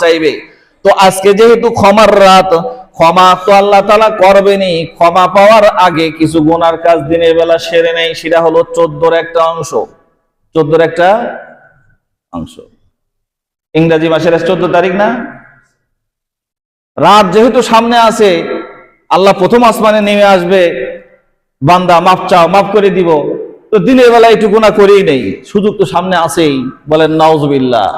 চাইবে। তো আজকে যেহেতু ক্ষমার রাত, ক্ষমা তো আল্লাহ তালা করবেনই। ক্ষমা পাওয়ার আগে কিছু গুনার কাজ দিনের বেলা সেরে নেই সেটা হলো চোদ্দোর একটা অংশ। চোদ্দোর একটা অংশ। ইংরাজি মাসের চোদ্দ তারিখ না? রাত যেহেতু সামনে আছে, আল্লাহ প্রথম আসমানে নেমে আসবে। বান্দা, মাফ চাও, মাফ করে দিব। তো দিনের বেলা একটু গুণা করেই নেই। সুযোগ তো সামনে আছেই। বলেন, নাউজবিল্লাহ।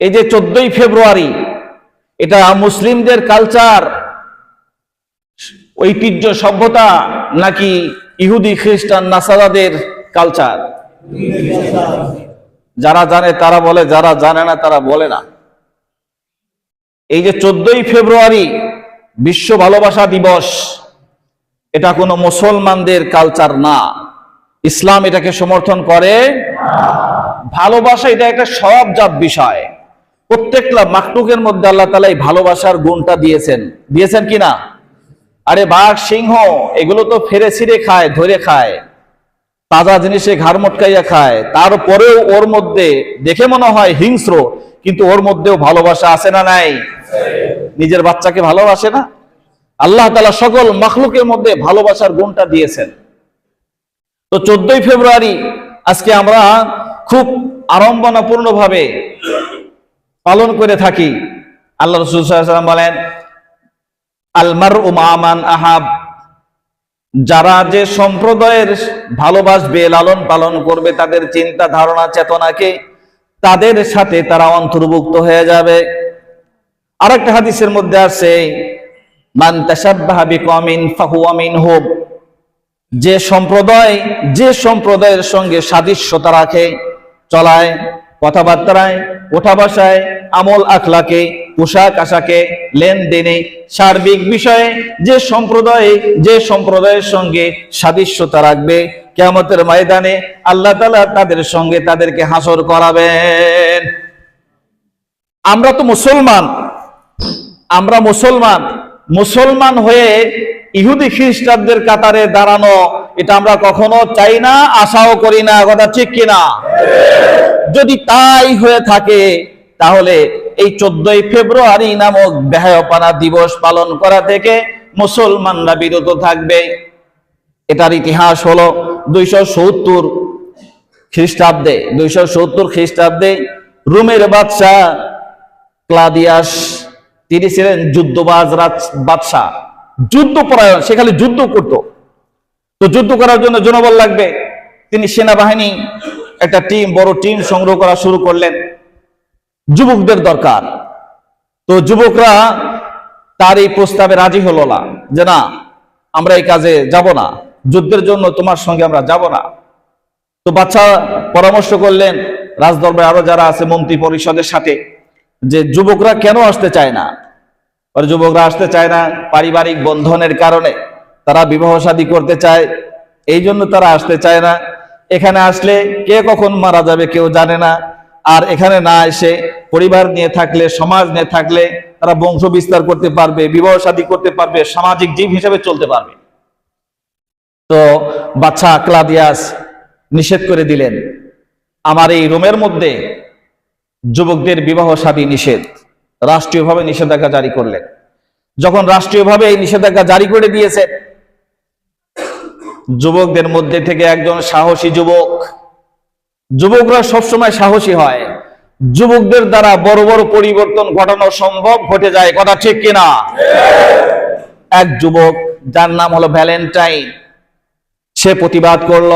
এই যে চোদ্দই ফেব্রুয়ারি, এটা মুসলিমদের কালচার ঐতিহ্য, সভ্যতা নাকি ইহুদি, খ্রিস্টান, নাসারাদের কালচার যারা জানে তারা বলে, যারা জানে না তারা বলে না। এই যে চোদ্দই ফেব্রুয়ারি, বিশ্ব ভালোবাসা দিবস, এটা কোনো মুসলমানদের কালচার না। ইসলাম এটাকে সমর্থন করে ভালোবাসা এটা একটা স্বভাবজাত বিষয়। প্রত্যেকটা মাকটুকের মধ্যে আল্লাহ তালা এই ভালোবাসার গুণটা দিয়েছেন। দিয়েছেন কি না? আরে বাঘ, সিংহ, এগুলো তো ফেরে ছিঁড়ে খায়, ধরে খায়। তাজা জিনিসে ঘাড় মটকাইয়া খায়। তারপরেও ওর মধ্যে, দেখে মনে হয় হিংস্র, কিন্তু ওর মধ্যেও ভালোবাসা আছে না নাই? নিজের বাচ্চাকে ভালোবাসে না? আল্লাহ তালা সকল মখলুকের মধ্যে ভালোবাসার গুণটা দিয়েছেন। তো চোদ্দই ফেব্রুয়ারি আজকে আমরা খুব আড়ম্বনাপূর্ণ ভাবে পালন করে থাকি। আল্লাহ রসুল বলেন আলমার উমান আহাব যারা যে সম্প্রদায়ের ভালোবাসবে, লালন পালন করবে, তাদের চিন্তা ধারণা, চেতনাকে তাদের সাথে তারা অন্তর্ভুক্ত হয়ে যাবে। আরেকটা হাদিসের মধ্যে আছে যে সম্প্রদায়, যে সম্প্রদায়ের সঙ্গে সাদৃশ্যতা রাখে, চলায়, কথাবার্তায় ওঠা বাসায়, আমল আখলাকে, পোশাক আশাকে, লেনদেনে, সার্বিক বিষয়ে যে সম্প্রদায়, যে সম্প্রদায়ের সঙ্গে সাদৃশ্যতা রাখবে কেমতের ময়দানে আল্লাহ তালা তাদের সঙ্গে তাদেরকে হাসর করাবেন। আমরা তো মুসলমান, আমরা মুসলমান মুসলমান হয়ে ইহুদি খ্রিস্টানদের কাতারে দাঁড়ানো এটা আমরা কখনো চাই না, আশাও করি না, কথা ঠিক কিনা? যদি তাই হয়ে থাকে, তাহলে এই চোদ্দই ফেব্রুয়ারি নামক বেহায়পানা দিবস পালন করা থেকে মুসলমানরা বিরত থাকবে। এটার ইতিহাস হলো দুইশো সত্তর খ্রিস্টাব্দে, দুইশো সত্তর খ্রিস্টাব্দে রোমের বাদশাহ ক্লাদিয়াস, তিনি ছিলেন যুদ্ধবাজ রাজ বাদশাহ যুদ্ধ পরায়ণ সেখানে যুদ্ধ করত। তো যুদ্ধ করার জন্য জনবল লাগবে। তিনি সেনাবাহিনী, একটা টিম, বড় টিম সংগ্রহ করা শুরু করলেন। যুবকদের দরকার। তো যুবকরা তার এই প্রস্তাবে রাজি হলো না যে, না, আমরা এই কাজে যাব না। যুদ্ধের জন্য তোমার সঙ্গে আমরা যাব না। তো বাচ্চা পরামর্শ করলেন রাজদরবারে আরও যারা আছে মন্ত্রী পরিষদের সাথে যে, যুবকরা কেন আসতে চায় না? যুবকরা আসতে চায় না পারিবারিক বন্ধনের কারণে। তারা বিবাহ শাদী করতে চায়, এই জন্য তারা আসতে চায় না। এখানে আসলে কে কখন মারা যাবে কেউ জানে না। আর এখানে না এসে পরিবার নিয়ে থাকলে, সমাজ নিয়ে থাকলে তারা বংশ বিস্তার করতে পারবে, বিবাহ শাদী করতে পারবে, সামাজিক জীব হিসেবে চলতে পারবে। তো বাচ্চা ক্লাদিয়াস নিষেধ করে দিলেন, আমার এই রোমের মধ্যে যুবকদের বিবাহ শাদী নিষেধ। রাষ্ট্রীয়ভাবে নিষেধাজ্ঞা জারি করলেন। যখন রাষ্ট্রীয়ভাবে এই নিষেধাজ্ঞা জারি করে দিয়েছে যুবকদের মধ্যে থেকে একজন সাহসী যুবক। যুবকরা সবসময় সাহসী হয়। যুবকদের দ্বারা বড় বড় পরিবর্তন ঘটানো সম্ভব ঘটে যায়, কথা ঠিক কিনা? এক যুবক, যার নাম হলো ভ্যালেন্টাইন, সে প্রতিবাদ করল।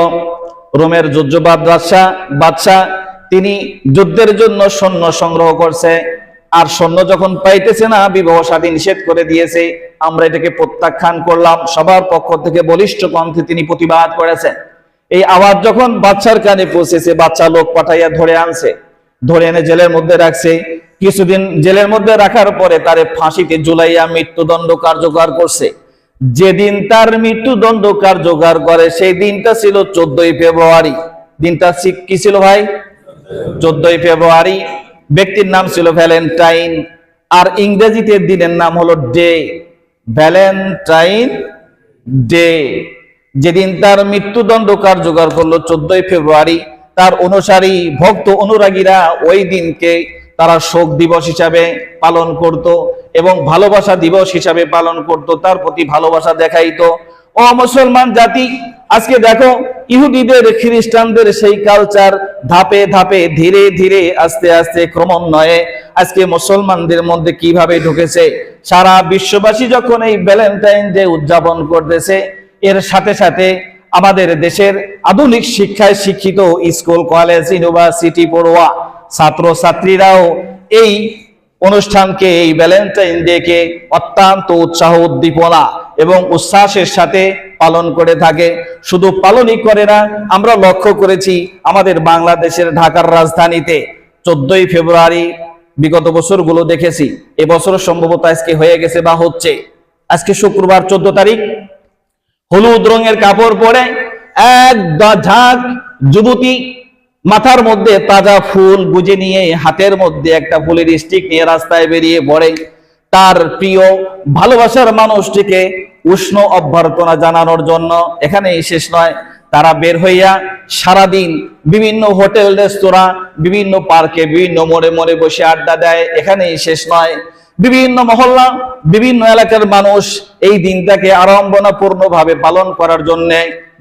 রোমের যুদ্ধবাদ বাদশাহ বাদশাহ, তিনি যুদ্ধের জন্য সৈন্য সংগ্রহ করছে। আর সৈন্য যখন পাইতেছে না, বিবাহ সাথী নিষেধ করে দিয়েছে, আমরা এটাকে প্রত্যাখ্যান করলাম। সবার পক্ষ থেকে বলিষ্ঠ কণ্ঠে তিনি প্রতিবাদ করেছেন। এই আওয়াজ যখন বাচ্চার কানে পৌঁছেছে বাচ্চা লোক পাঠাইয়া ধরে আনছে, ধরে এনে জেলের মধ্যে রাখছে। কিছুদিন জেলের মধ্যে রাখার পরে তারে ফাঁসিতে জুলাইয়া মৃত্যুদণ্ড কার্যকর করছে। যেদিন তার মৃত্যুদণ্ড কার্যকর করে, সেই দিনটা ছিল চোদ্দই ফেব্রুয়ারি। দিনটা কি ছিল ভাই? চোদ্দই ফেব্রুয়ারি ব্যক্তির নাম ছিল ভ্যালেন্টাইন, আর ইংরেজিতে দিনের নাম হলো ডে, ভ্যালেন্টাইন ডে। যেদিন তার মৃত্যুদণ্ড কার্যকর করল চোদ্দই ফেব্রুয়ারি, তার অনুসারী ভক্ত অনুরাগীরা ওই দিনকে তারা শোক দিবস হিসাবে পালন করত এবং ভালোবাসা দিবস হিসাবে পালন করত। তার প্রতি ভালোবাসা দেখাইতো। ও মুসলমান জাতি, আজকে দেখো ইহুদিদের, খ্রিস্টানদের সেই কালচার ধাপে ধাপে, ধীরে ধীরে, আস্তে আস্তে ক্রমান্বয়ে আজকে মুসলমানদের মধ্যে কীভাবে ঢুকেছে? সারা বিশ্ববাসী যখন এই ভ্যালেন্টাইন ডে উদযাপন করতেছে, এর সাথে সাথে আমাদের দেশের আধুনিক শিক্ষায় শিক্ষিত স্কুল কলেজ ইউনিভার্সিটি পড়ুয়া ছাত্র ছাত্রীরাও এই অনুষ্ঠানকে, এই ভ্যালেন্টাইন ডে কে অত্যন্ত উৎসাহ উদ্দীপনা এবং উচ্ছ্বাসের সাথে পালন করে থাকে। শুধু পালনই করে না, আমরা লক্ষ্য করেছি আমাদের বাংলাদেশের ঢাকার রাজধানীতে চোদ্দই ফেব্রুয়ারি বিগত বছরগুলো দেখেছি। এবছর সম্ভবত আজকে হয়ে গেছে বা হচ্ছে। আজকে শুক্রবার চোদ্দ তারিখ। হলুদ রঙের কাপড় পরে এক ঝাঁক যুবতী মাথার মধ্যে তাজা ফুল গুজে নিয়ে হাতের মধ্যে একটা ফুলের স্টিক নিয়ে রাস্তায় বেরিয়ে পড়ে। তার প্রিয় ভালোবাসার মানুষটিকে উষ্ণ অভ্যর্থনা জানানোর জন্য এখানেই শেষ নয়। তারা বের হইয়া সারাদিন বিভিন্ন হোটেল, রেস্তোরাঁ, বিভিন্ন পার্কে, বিভিন্ন মোড়ে মোড়ে বসে আড্ডা দেয়। এখানেই শেষ নয়। বিভিন্ন মহল্লা, বিভিন্ন এলাকার মানুষ এই দিনটাকে আড়ম্বনাপূর্ণ ভাবে পালন করার জন্য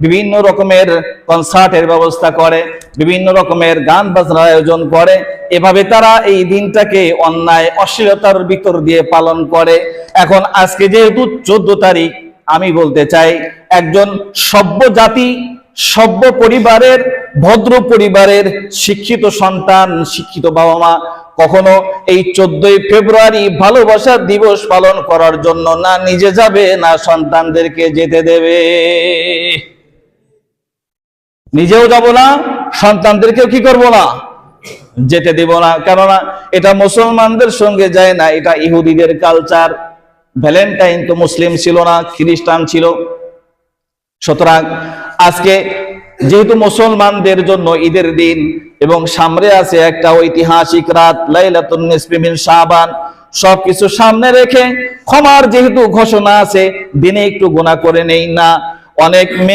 বিভিন্ন রকমের কনসার্টের ব্যবস্থা করে, বিভিন্ন রকমের গান বাজনার আয়োজন করে। এভাবে তারা এই দিনটাকে অন্যায়, অশ্লীলতার ভিতর দিয়ে পালন করে। এখন আজকে যেহেতু চোদ্দ তারিখ, আমি বলতে চাই, একজন সভ্য জাতি, সভ্য পরিবারের, ভদ্র পরিবারের শিক্ষিত সন্তান, শিক্ষিত বাবা মা কখনো এই চোদ্দই ফেব্রুয়ারি ভালোবাসার দিবস পালন করার জন্য না নিজে যাবে, না সন্তানদেরকে যেতে দেবে। নিজেও যাব না, সন্তানদেরকেও কি করব না? যেতে দেব না, কেননা এটা মুসলমানদের সঙ্গে যায় না, এটা ইহুদিদের কালচার ভ্যালেন্টাইন তো মুসলিম ছিল না, খ্রিস্টান ছিল। সুতরাং আজকে যেহেতু মুসলমানদের জন্য ঈদের দিন এবং সামনে আছে একটা ঐতিহাসিক রাত, লাইলাতুন সাবান সবকিছু সামনে রেখে ক্ষমার যেহেতু ঘোষণা আছে, দিনে একটু গুনাহ করে নেই না। অনেক